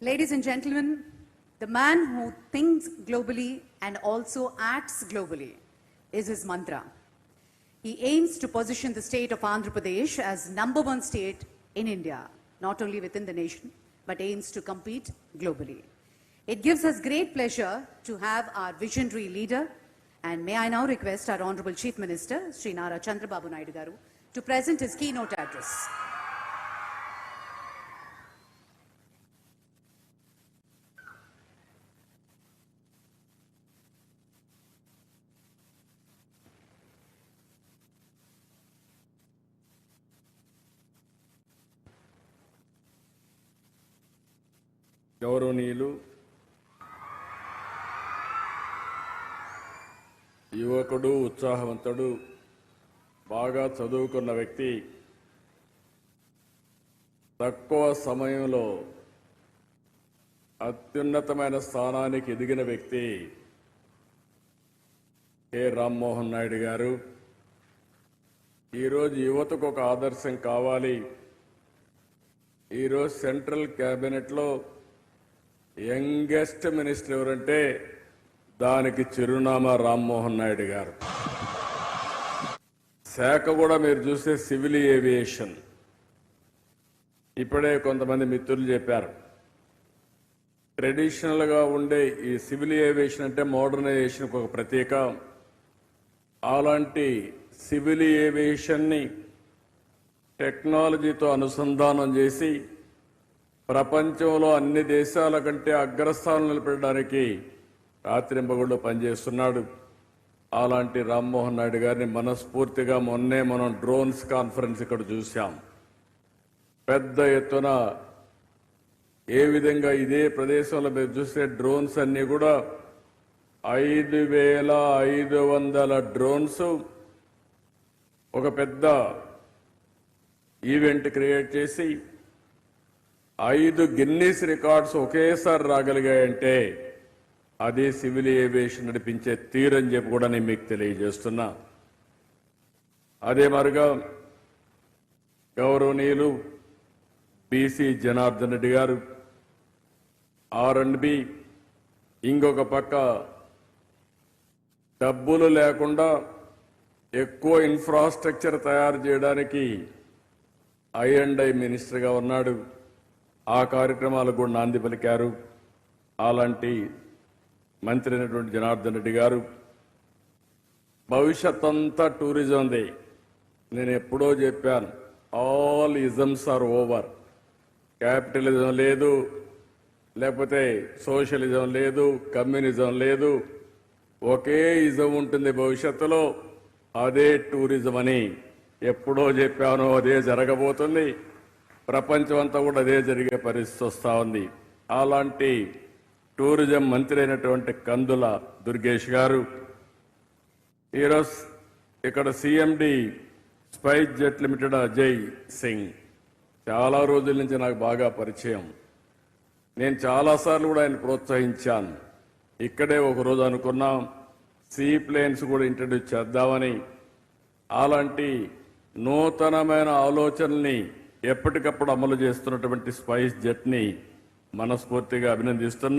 Ladies and gentlemen, the man who thinks globally and also acts globally is his mantra. He aims to position the state of Andhra Pradesh as number one state in India, not only within the nation, but aims to compete globally. It gives us great pleasure to have our visionary leader, and may I now request our Honorable Chief Minister, Sri Nara Chandrababu Naidu Garu, to present his keynote address. గౌరవనీయులు యువకుడు ఉత్సాహవంతుడు బాగా చదువుకున్న వ్యక్తి తక్కువ సమయంలో అత్యున్నతమైన స్థానానికి ఎదిగిన వ్యక్తి కె. రామ్మోహన్ నాయుడు గారు. ఈరోజు యువతకు ఒక ఆదర్శం కావాలి. ఈరోజు సెంట్రల్ క్యాబినెట్లో యంగెస్ట్ మినిస్టర్ ఎవరంటే దానికి చిరునామా రామ్మోహన్ నాయుడు గారు. శాఖ కూడా మీరు చూస్తే సివిల్ ఏవియేషన్. ఇప్పుడే కొంతమంది మిత్రులు చెప్పారు. ట్రెడిషనల్గా ఉండే ఈ సివిల్ ఏవియేషన్ అంటే మోడర్నైజేషన్ ఒక ప్రత్యేక. అలాంటి సివిల్ ఏవియేషన్ని టెక్నాలజీతో అనుసంధానం చేసి ప్రపంచంలో అన్ని దేశాల కంటే అగ్రస్థానం నిలబెట్టడానికి రాత్రింబగుళ్ళు పనిచేస్తున్నాడు. అలాంటి రామ్మోహన్ నాయుడు గారిని మనస్ఫూర్తిగా మొన్నే మనం డ్రోన్స్ కాన్ఫరెన్స్ ఇక్కడ చూశాం. పెద్ద ఎత్తున ఏ విధంగా ఇదే ప్రదేశంలో మీరు చూస్తే డ్రోన్స్ అన్నీ కూడా ఐదు వేల ఐదు వందల డ్రోన్స్ ఒక పెద్ద ఈవెంట్ క్రియేట్ చేసి ఐదు గిన్నీస్ రికార్డ్స్ ఒకేసారి రాగలిగాయంటే అదే సివిల్ ఏవియేషన్ నడిపించే తీరని చెప్పి కూడా నేను మీకు తెలియజేస్తున్నా. అదే మరుగా గౌరవనీయులు బీసీ జనార్దన్ రెడ్డి గారు ఆర్ అండ్ బి ఇంకొక పక్క డబ్బులు లేకుండా ఎక్కువ ఇన్ఫ్రాస్ట్రక్చర్ తయారు చేయడానికి ఐ అండ్ ఐ మినిస్టర్గా ఉన్నాడు. ఆ కార్యక్రమాలకు కూడా నాంది పలికారు. అలాంటి మంత్రి అయినటువంటి జనార్దన్ రెడ్డి గారు భవిష్యత్ అంతా టూరిజంది నేను ఎప్పుడో చెప్పాను all isms are over. Capitalism లేదు లేకపోతే సోషలిజం లేదు కమ్యూనిజం లేదు. ఒకే ఇజం ఉంటుంది భవిష్యత్తులో అదే టూరిజం అని ఎప్పుడో చెప్పానో అదే జరగబోతుంది. ప్రపంచం అంతా కూడా అదే జరిగే పరిస్థితి వస్తూ ఉంది. అలాంటి టూరిజం మంత్రి అయినటువంటి కందుల దుర్గేష్ గారు ఈరోజు ఇక్కడ CMD SpiceJet limited Ajay Singh. చాలా రోజుల నుంచి నాకు బాగా పరిచయం. నేను చాలాసార్లు కూడా ఆయన ప్రోత్సహించాను. ఇక్కడే ఒక రోజు అనుకున్నాం సీ ప్లేన్స్ కూడా ఇంట్రడ్యూస్ చేద్దామని. అలాంటి నూతనమైన ఆలోచనల్ని ఎప్పటికప్పుడు అమలు చేస్తున్నటువంటి స్పైస్ జెట్ని మనస్ఫూర్తిగా అభినందిస్తున్నా.